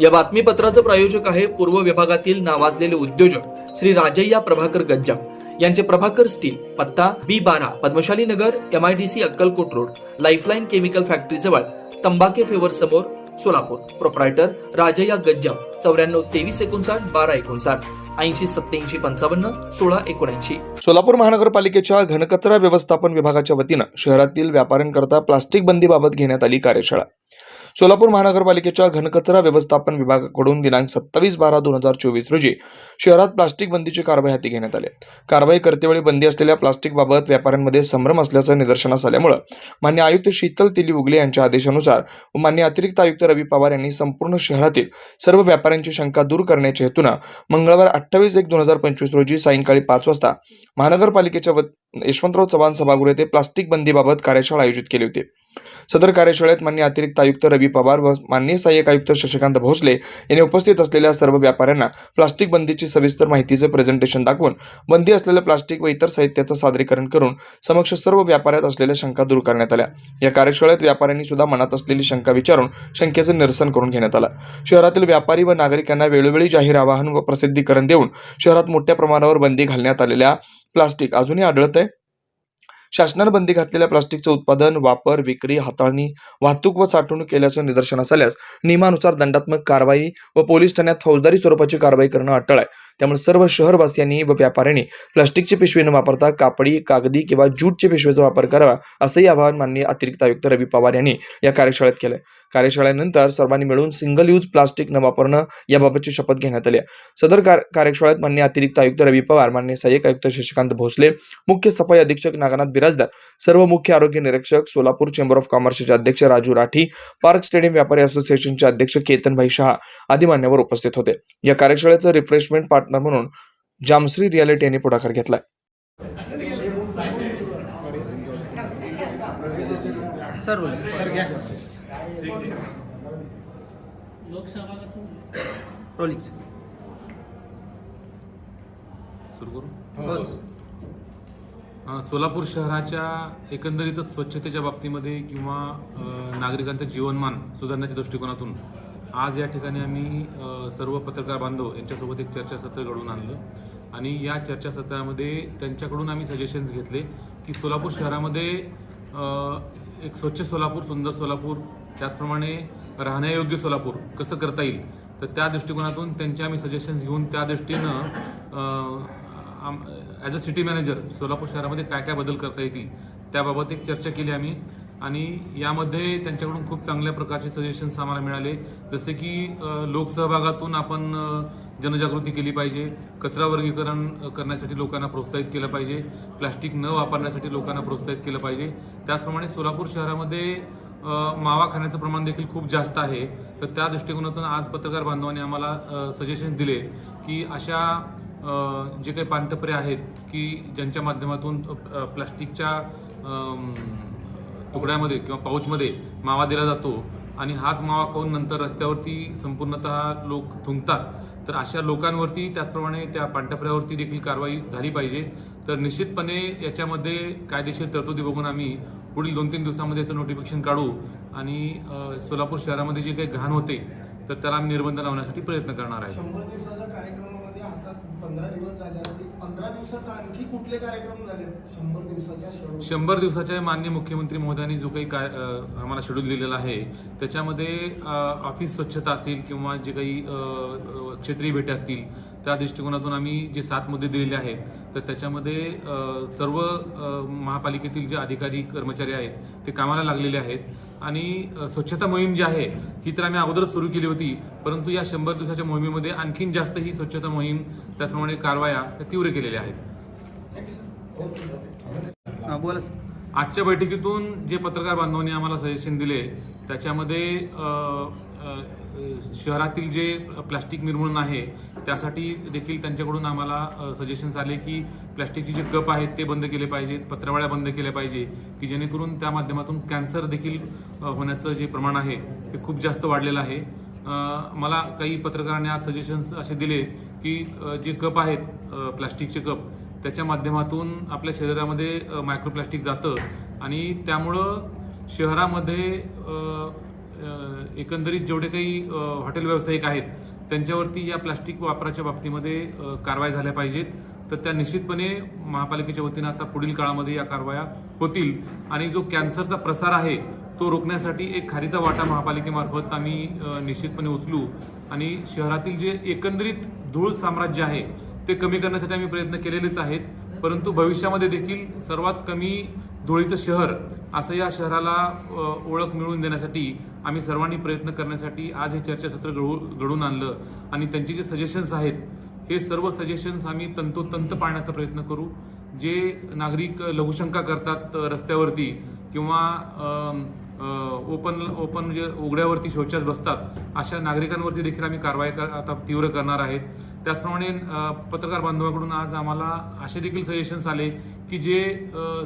या बातमीपत्राचं प्रायोजक आहे पूर्व विभागातील नावाजलेले उद्योजक श्री राजय्या प्रभाकर गज्जा यांचे प्रभाकर स्टील पत्ता बी बारा Padmashali Nagar M I D C Akkalkot road lifeline chemical factory जवळ तंबाके फेवर समोर सोलापूर. प्रोप्रायटर राजय्या गज्जा चौऱ्याण्णव तेवीस एकोणसाठ बारा एकोणसाठ ऐंशी सत्याऐंशी पंचावन्न सोळा एकोणऐंशी. सोलापूर महानगरपालिकेच्या घनकचरा व्यवस्थापन विभागाच्या वतीनं शहरातील व्यापाऱ्यांकरता प्लास्टिक बंदीबाबत घेण्यात आली कार्यशाळा. सोलापूर महानगरपालिकेच्या घनकचरा व्यवस्थापन विभागाकडून दिनांक सत्तावीस बारा दोन हजार चोवीस रोजी शहरात प्लास्टिक बंदीची कारवाई हाती घेण्यात आली. कारवाई करतेवेळी बंदी असलेल्या प्लास्टिकबाबत व्यापाऱ्यांमध्ये संभ्रम असल्याचं निदर्शनास आल्यामुळं मान्य आयुक्त शीतल तिली उगले यांच्या आदेशानुसार व मान्य अतिरिक्त आयुक्त रवी पवार यांनी संपूर्ण शहरातील सर्व व्यापाऱ्यांची शंका दूर करण्याच्या हेतूनं मंगळवार अठ्ठावीस एक दोन हजार पंचवीस रोजी सायंकाळी पाच वाजता महानगरपालिकेच्या यशवंतराव चव्हाण सभागृह येथे प्लास्टिक बंदीबाबत कार्यशाळा आयोजित केली होती. सदर कार्यशाळेत मान्य अतिरिक्त आयुक्त रवी पवार व मान्य सहाय्यक आयुक्त शशिकांत भोसले यांनी उपस्थित असलेल्या सर्व व्यापाऱ्यांना प्लास्टिक बंदीची सविस्तर माहितीचे प्रेझेंटेशन दाखवून बंदी असलेलं प्लास्टिक व इतर साहित्याचं सादरीकरण करून समक्ष सर्व व्यापाऱ्यात असलेल्या शंका दूर करण्यात आल्या. या कार्यशाळेत व्यापाऱ्यांनी सुद्धा मनात असलेली शंका विचारून शंकेचं निरसन करून घेण्यात आलं. शहरातील व्यापारी व नागरिकांना वेळोवेळी जाहीर आवाहन व प्रसिद्धीकरण देऊन शहरात मोठ्या प्रमाणावर बंदी घालण्यात आलेल्या प्लास्टिक अजूनही आढळत आहे शासनानं बंदी घातलेल्या प्लास्टिकचं उत्पादन वापर विक्री हाताळणी वाहतूक व साठवणूक केल्याचं निदर्शनास आल्यास नियमानुसार दंडात्मक कारवाई व पोलीस ठाण्यात फौजदारी स्वरूपाची कारवाई करणं अटळ आहे. त्यामुळे सर्व शहरवासियांनी व व्यापाऱ्यांनी प्लास्टिकची पिशवी न वापरता कापडी कागदी किंवा ज्यूटच्या पिशवीचा वापर करावा असंही आवाहन माननीय अतिरिक्त आयुक्त रवी पवार यांनी या कार्यशाळेत केलंय. कार्यशाळेनंतर सर्वांनी मिळून सिंगल यूज प्लास्टिक न वापरणं याबाबतची शपथ घेण्यात आली सदर कार- कार्यशाळेत मान्य अतिरिक्त आयुक्त रवी पवार मान्य सहाय्यक आयुक्त शशिकांत भोसले मुख्य सफाई अधीक्षक नागनाथ बिराजदार सर्व मुख्य आरोग्य निरीक्षक सोलापूर चेंबर ऑफ कॉमर्सचे अध्यक्ष राजू राठी पार्क स्टेडियम व्यापारी असोसिएशनचे अध्यक्ष केतनभाई शहा आदी मान्यवर उपस्थित होते. या कार्यशाळेचं रिफ्रेशमेंट पार्टनर म्हणून जामश्री रियालिटी यांनी पुढाकार घेतलाय सर बोल. सुरू. करू? अ, सोलापूर शहराच्या एकंदरीतच स्वच्छतेच्या बाबतीमध्ये किंवा नागरिकांचं जीवनमान सुधारण्याच्या दृष्टिकोनातून आज या ठिकाणी आम्ही सर्व पत्रकार बांधव यांच्यासोबत एक चर्चासत्र घडवून आणलं. आणि या चर्चासत्रामध्ये त्यांच्याकडून आम्ही सजेशन्स घेतले की सोलापूर शहरामध्ये एक स्वच्छ सोलापूर सुंदर सोलापूर त्याचप्रमाणे राहण्यायोग्य सोलापूर कसं करता येईल? तर त्या दृष्टिकोनातून त्यांचे आम्ही सजेशन्स घेऊन त्या दृष्टीनं as a city manager Solapur शहरामध्ये काय काय बदल करता येतील त्याबाबत एक चर्चा केली आम्ही. आणि यामध्ये त्यांच्याकडून खूप चांगल्या प्रकारचे सजेशन्स आम्हाला मिळाले. जसे की लोकसहभागातून आपण जनजागृती केली पाहिजे. कचरा वर्गीकरण करण्यासाठी लोकांना प्रोत्साहित केलं पाहिजे. प्लास्टिक न वापरण्यासाठी लोकांना प्रोत्साहित केलं पाहिजे. त्याचप्रमाणे सोलापूर शहरामध्ये मावा खाण्याचं प्रमाण देखील खूप जास्त आहे. तर त्या दृष्टिकोनातून आज पत्रकार बांधवांनी आम्हाला सजेशन दिले की अशा जे काही पानटपरे आहेत की ज्यांच्या माध्यमातून प्लास्टिकच्या तुकड्यामध्ये किंवा पाऊचमध्ये मावा दिला जातो आणि हाच मावा खाऊन नंतर रस्त्यावरती संपूर्णतः लोक थुंकतात. तर अशा लोकांवरती त्याचप्रमाणे त्या पांटपऱ्यावरती देखील कारवाई झाली पाहिजे. तर निश्चितपणे याच्यामध्ये कायदेशीर तरतुदी बघून आम्ही पुढील दोन तीन दिवसामध्ये याचं नोटिफिकेशन काढू आणि सोलापूर शहरामध्ये जे काही घाण होते तर त्याला आम्ही निर्बंध लावण्यासाठी प्रयत्न करणार आहे. शंभर दिवसाच्या मान्य मुख्यमंत्री महोदयांनी जो काही काय आम्हाला शेड्यूल दिलेला आहे त्याच्यामध्ये ऑफिस स्वच्छता असेल किंवा जे काही क्षेत्रीय भेटी असतील त्या दृष्टिकोनातून आम्ही जे सात मुद्दे दिलेले आहेत तर त्याच्यामध्ये सर्व महापालिकेतील जे अधिकारी कर्मचारी आहेत ते कामाला लागलेले आहेत. आणि स्वच्छता मोहीम जी आहे ही तर आम्ही अगोदरच सुरू केली होती परंतु या शंभर दिवसाच्या मोहिमेमध्ये आणखीन जास्त ही स्वच्छता मोहीम त्याचप्रमाणे कारवाया त्या तीव्र केलेल्या आहेत. बोला आजच्या बैठकीतून जे पत्रकार बांधवांनी आम्हाला सजेशन दिले त्याच्यामध्ये शहरातील जे प्लास्टिक निर्मूलन आहे त्यासाठी देखील त्यांच्याकडून आम्हाला सजेशन्स आले की प्लास्टिकचे जे कप आहेत ते बंद केले पाहिजेत पत्रावळ्या बंद केल्या पाहिजे की जेणेकरून त्या माध्यमातून कॅन्सर देखील होण्याचं जे प्रमाण आहे ते खूप जास्त वाढलेलं आहे. मला काही पत्रकारांनी आज सजेशन्स असे दिले की जे कप आहेत प्लॅस्टिकचे प्लास्टिकचे कप त्याच्या माध्यमातून आपल्या शरीरामध्ये अ, मायक्रोप्लास्टिक जातं आणि त्यामुळं शहरामध्ये एकंदरीत जेवढे काही हॉटेल व्यावसायिक आहेत त्यांच्यावरती या प्लास्टिक वापराच्या बाबतीमध्ये कारवाई झाल्या पाहिजेत. तर त्या निश्चितपणे महापालिकेच्या वतीनं आता पुढील काळामध्ये या कारवाया होतील. आणि जो कॅन्सरचा प्रसार आहे तो रोखण्यासाठी एक खारीचा वाटा महापालिकेमार्फत आम्ही निश्चितपणे उचलू. आणि शहरातील जे एकंदरीत धूळ साम्राज्य आहे ते कमी करण्यासाठी आम्ही प्रयत्न केलेलेच आहेत. परंतु भविष्यामध्ये देखील सर्वात कमी धुळीचं शहर असं या शहराला ओळख मिळवून देण्यासाठी आम्ही सर्वांनी प्रयत्न करण्यासाठी आज हे चर्चासत्र घडू घडून आणलं. आणि त्यांचे जे सजेशन्स आहेत हे सर्व सजेशन्स आम्ही तंतोतंत पाळण्याचा प्रयत्न करू. जे नागरिक लघुशंका करतात रस्त्यावरती किंवा ओपन ओपन म्हणजे उघड्यावरती शौचास बसतात अशा नागरिकांवरती देखील आम्ही कारवाई कर आता तीव्र करणार आहेत. त्याचप्रमाणे पत्रकार बांधवाकडून आज आम्हाला असे देखील सजेशन्स आले की जे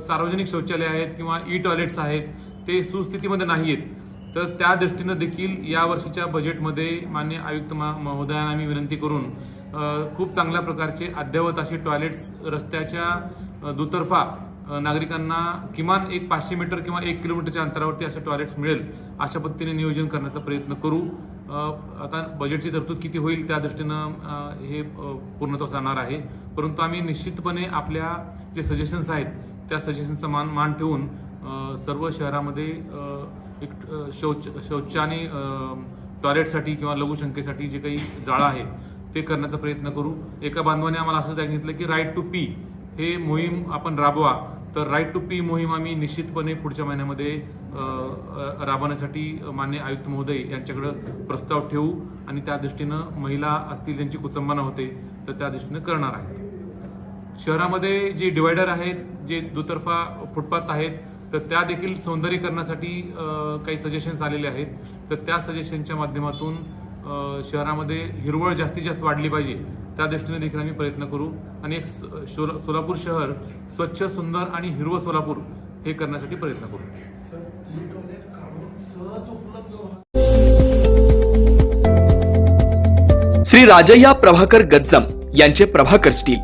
सार्वजनिक शौचालय आहेत किंवा ई टॉयलेट्स आहेत ते सुस्थितीमध्ये नाही आहेत तर त्या दृष्टीनं देखील या वर्षीच्या बजेटमध्ये मान्य आयुक्त महा- महोदयांना आम्ही विनंती करून खूप चांगल्या प्रकारचे अद्ययावत असे टॉयलेट्स रस्त्याच्या दुतर्फा नागरिकांना किमान एक पाचशे मीटर किंवा एक किलोमीटरच्या अंतरावरती असे टॉयलेट्स मिळेल अशा पद्धतीने नियोजन करण्याचा प्रयत्न करू. आता बजेटची तरतूद किती होईल त्या दृष्टीनं हे पूर्णत्व जाणार आहे. परंतु आम्ही निश्चितपणे आपल्या जे सजेशन्स आहेत त्या सजेशन्सचा मान मान ठेवून सर्व शहरामध्ये एक शौच शौच आणि टॉयलेटसाठी किंवा लघुशंकेसाठी जे काही जाळं आहे ते करण्याचा प्रयत्न करू. एका बांधवाने आम्हाला असं सांगितलं की राईट टू पी हे मोहीम आपण राबवा. तर राईट टू पी मोहीम आम्ही निश्चितपणे पुढच्या महिन्यामध्ये राबवण्यासाठी मान्य आयुक्त महोदय यांच्याकडं प्रस्ताव ठेवू आणि त्या दृष्टीनं महिला असतील ज्यांची कुचंबना होते तर त्या दृष्टीनं करणार आहेत. शहरामध्ये जे डिवायडर आहेत जे दुतर्फा फुटपाथ आहेत तर त्या देखील सौंदर्यीकरणासाठी काही सजेशन्स आलेले आहेत. तर त्या सजेशनच्या माध्यमातून शहरामध्ये हिरवळ जास्तीत जास्त वाढली पाहिजे त्या दृष्टीने देखील आम्ही प्रयत्न करू. आणि एक स- सोलापूर शहर स्वच्छ सुंदर आणि हिरवं सोलापूर हे करण्यासाठी प्रयत्न करू. श्री राजय्या प्रभाकर गज्जम यांचे Prabhakar steel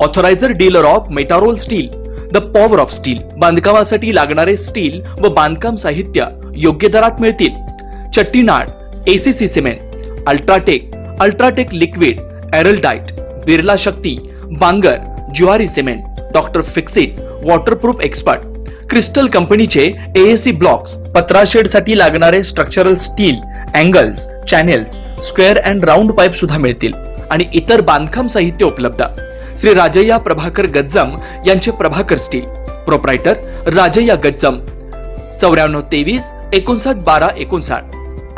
authorized dealer of Metarol steel the power of steel बांधकामासाठी लागणारे स्टील व बांधकाम साहित्य योग्य दरात मिळतील. Chettinad ACC cement. UltraTech UltraTech liquid Araldite Birla Shakti Bangur Zuari cement doctor fixit waterproof expert. Crystal कंपनीचे एएसी ब्लॉक्स पत्राशेडसाठी लागणारे structural steel angles channels square and round pipe सुद्धा मिळतील. आणि इतर बांधकाम साहित्य उपलब्ध. श्री राजय्या प्रभाकर गज्जम यांचे प्रभाकर स्टील. प्रोप्रायटर राजय्या गज्जम. चौऱ्याण्णव तेवीस एकोणसाठ बारा एकोणसाठ.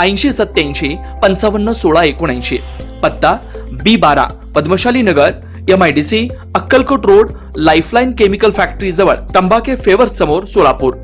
ऐंशी सत्याऐंशी पंचावन्न सोळा एकोणऐंशी. पत्ता बी बारा Padmashali Nagar M I D C Akkalkot road lifeline chemical factory जवळ तंबाखे फेवर समोर सोलापूर.